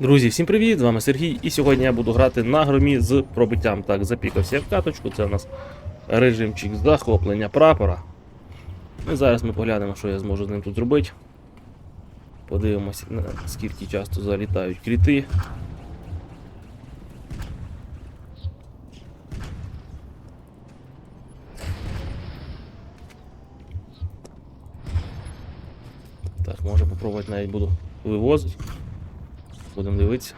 Друзі, всім привіт! З вами Сергій, і сьогодні я буду грати на громі з пробиттям. Так, запікався я в каточку, це у нас режимчик захоплення прапора. І зараз ми поглянемо, що я зможу з ним тут зробити. Подивимося, скільки часто залітають кріти. Так, може попробувати навіть буду вивозити. Будемо дивитися.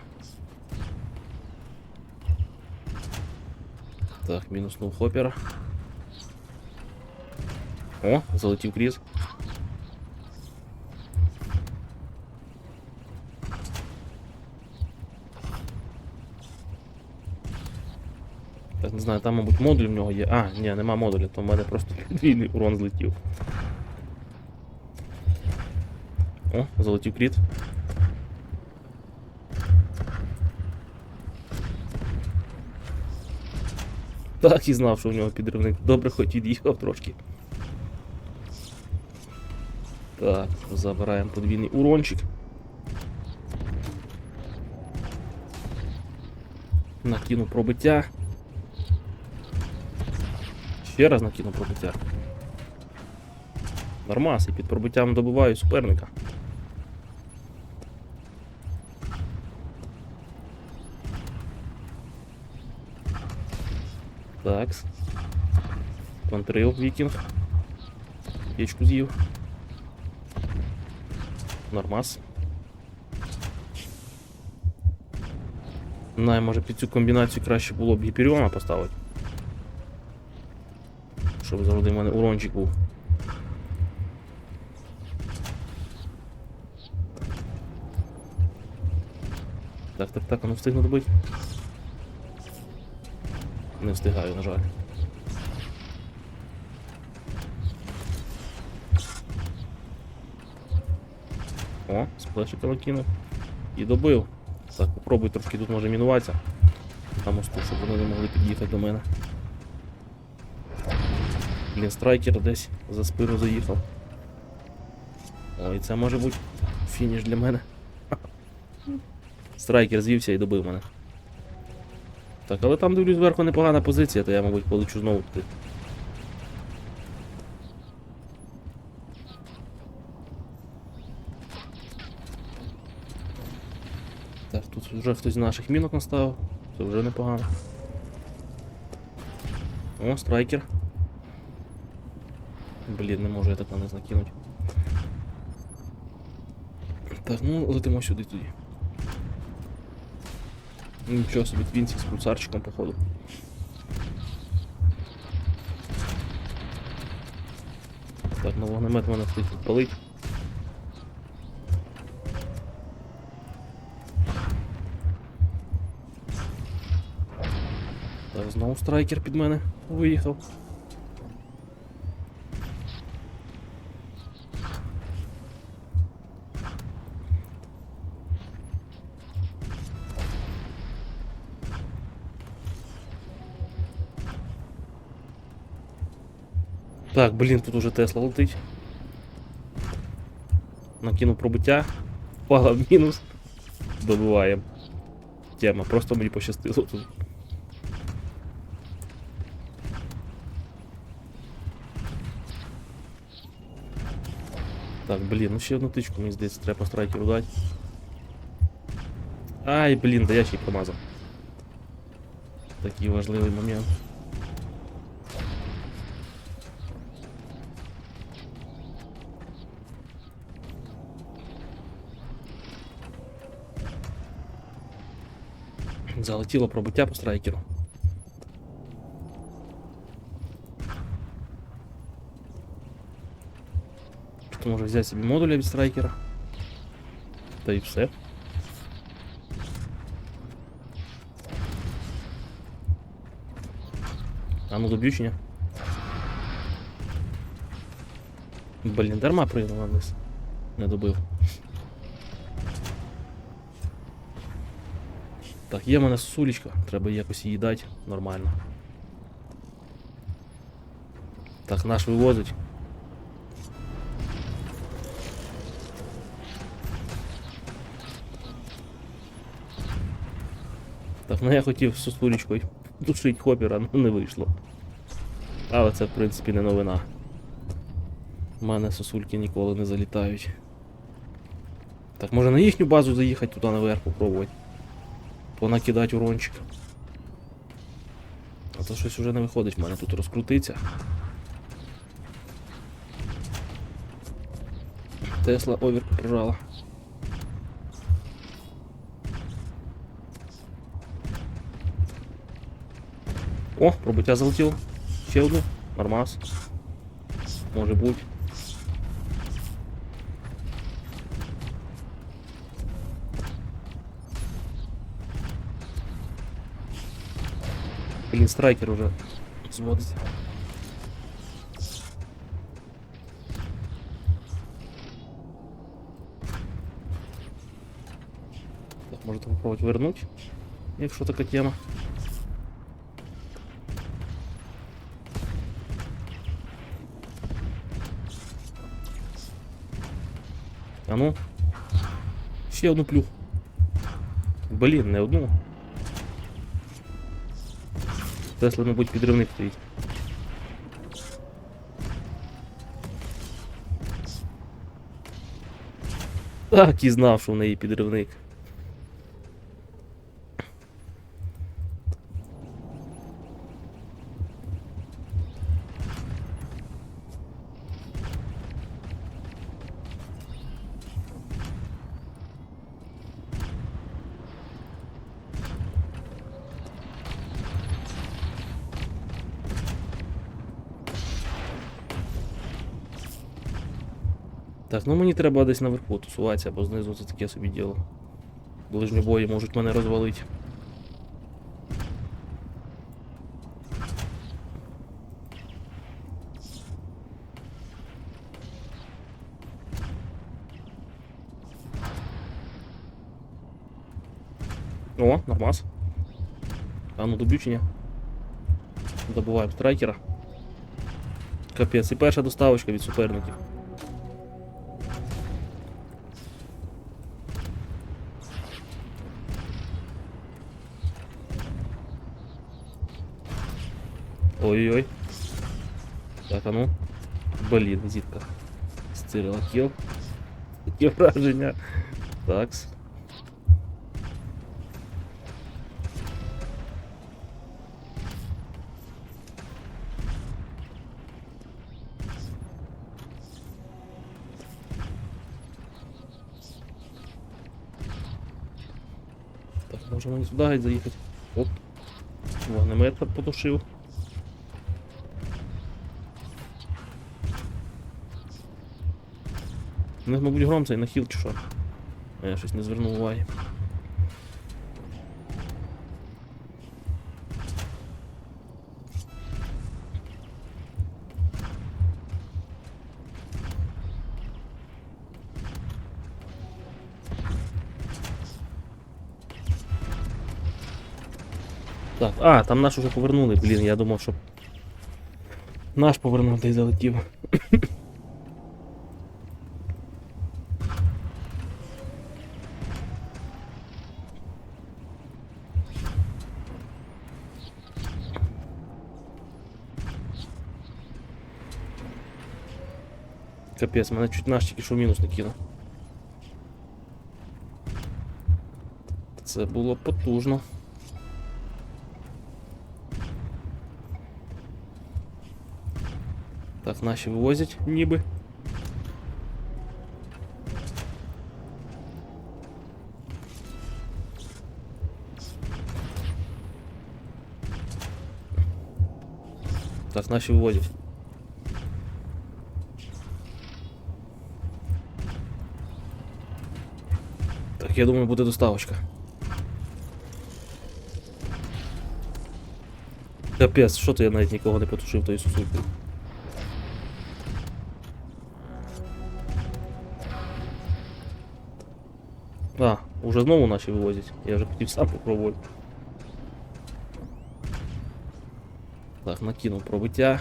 Так, мінуснув хопера. О, залетів кріз. Так, не знаю, там, мабуть, модуль в нього є. А, ні, нема модуля, то в мене просто подвійний урон злетів. О, залетів кріт. Так і знав, що в нього підривник. Добре, хоч від'їхав трошки. Так, забираємо подвійний урончик. Накину пробиття. Ще раз накину пробиття. Нормас, і під пробиттям добиваю суперника. Такс. Контрил вікінг. Печку з'їв. Нормас. Не, може під цю комбінацію краще було б Гіперіона поставити. Щоб завжди в мене урончик був. Так, так, так, а ну встигну добити. Не встигаю, на жаль. О, сплешика накинув. І добив. Так, попробуй трошки тут може мінуватися. Там мосту, щоб вони не могли під'їхати до мене. Блін, страйкер десь за спину заїхав. Ой, це може бути фініш для мене. Страйкер звівся і добив мене. Так, але там дивлюсь зверху непогана позиція, то я, мабуть, полечу знову туди. Так, тут вже хтось з наших мінок наставив. Це вже непогано. О, страйкер. Блін, не можу я так на них накинути. Так, ну летимо сюди тоді. Нічого собі твінсік з пульсарчиком, походу. Так, на вогнемет мене встиг підпалить. Так, знову страйкер під мене виїхав. Так, блін, тут уже Тесла летить. Накинув пробиття. Впала в мінус. Добиваємо. Тема, просто мені пощастило тут. Так, блін, ну ще одну тичку, мені здається, треба по страйкеру дати. Ай, блін, да я ще й промазав. Такий важливий момент. Залетіло пробиття по страйкеру. Тут може взяти собі модуля від страйкера. Та і все. А ну доб'ю чи ні? Блін, дарма пригнув вниз. Не добив. Так, є в мене сулічка, треба якось її дати нормально. Так, наш вивозить. Так, ну я хотів з сосулечкою душить хопера, ну не вийшло. Але це, в принципі, не новина. У мене сосульки ніколи не залітають. Так, може на їхню базу заїхати туди наверх попробувати. Понакидати урончик. А то щось уже не виходить в мене тут розкрутиться. Тесла овер прижала. О, пробиття залетіло. Ще одну. Нормас. Може бути. Блін, страйкер уже зводиться. Так, може попробувати вернуть, якщо така тема. А ну. Ще одну плюх. Блін, не одну. Тесла, мабуть, підривник стоїть. Так і знав, що в неї підривник. Так, ну мені треба десь наверху тусуватися, бо знизу це таке собі діло. Ближні бої можуть мене розвалити. О, нормас. А ну доб'ю? Добуваємо страйкера. Капець, і перша доставочка від суперників. Ой-ой-ой. Так, а ну. Блін, зітка. Стирила кіл. Таке враження. Такс. Так, може мені сюди геть заїхати. Оп. Вогнемет потушив. У них, мабуть, гром цей на хіл чи що. А Я щось не звернув уваги. Так, а, там наш уже повернули, блін, я думав, що наш повернув та й залетів. Капець, мене чуть наш тільки що в мінус не кинув. Це було потужно. Так, наші вивозять ніби. Так, наші вивозять. Я думаю, буде доставочка. Капець, що то я навіть нікого не потушив тою сусулькою. А, уже знову наші вивозять. Я вже хотів сам попробувати. Так, накинув пробиття.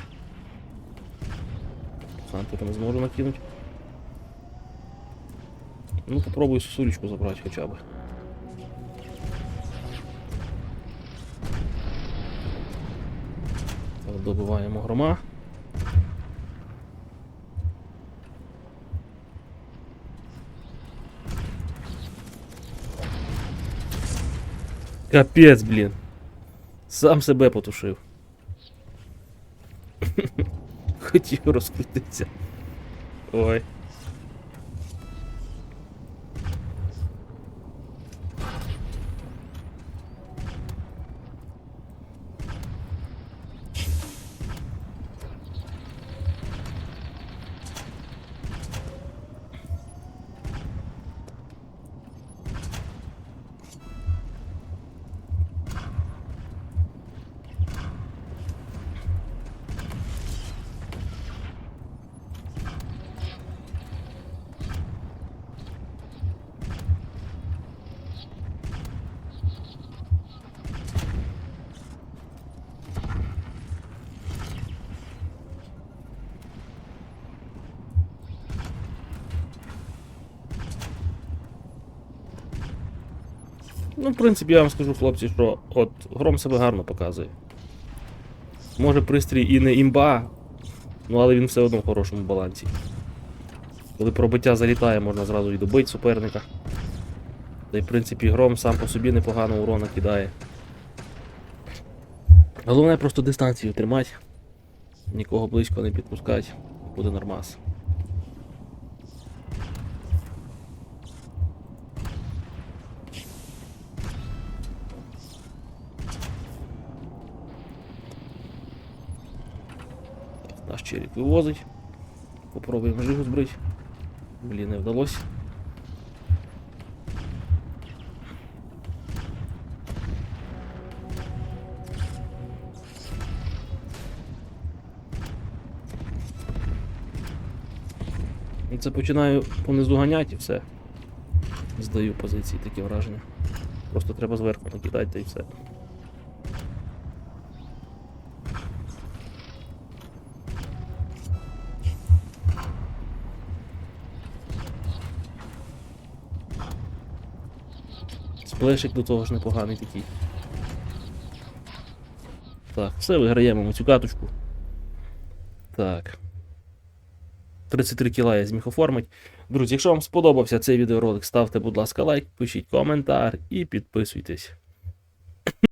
Хантера не зможу накинути. Ну попробую сосулечку забрать хотя бы. Добиваємо грома. Капець, блін. Сам себе потушив. Хотів розкрутитися. Ой. Ну, в принципі, я вам скажу, хлопці, що от гром себе гарно показує. Може пристрій і не імба, ну але він все одно в хорошому балансі. Коли пробиття залітає, можна зразу і добити суперника. Та й в принципі гром сам по собі непогано урона кидає. Головне просто дистанцію тримати. Нікого близько не підпускати. Буде нормас. Наш черік вивозить. Попробуємо жигу збрити. Блін, не вдалося. І Це починаю понизу ганяти і все. Здаю позиції, таке враження. Просто треба зверху накидати і все. Сплешик до того ж непоганий такий. Так, все, виграємо ми цю каточку. Так. 33 кіла я зміг оформити. Друзі, якщо вам сподобався цей відеоролик, ставте, будь ласка, лайк, пишіть коментар і підписуйтесь.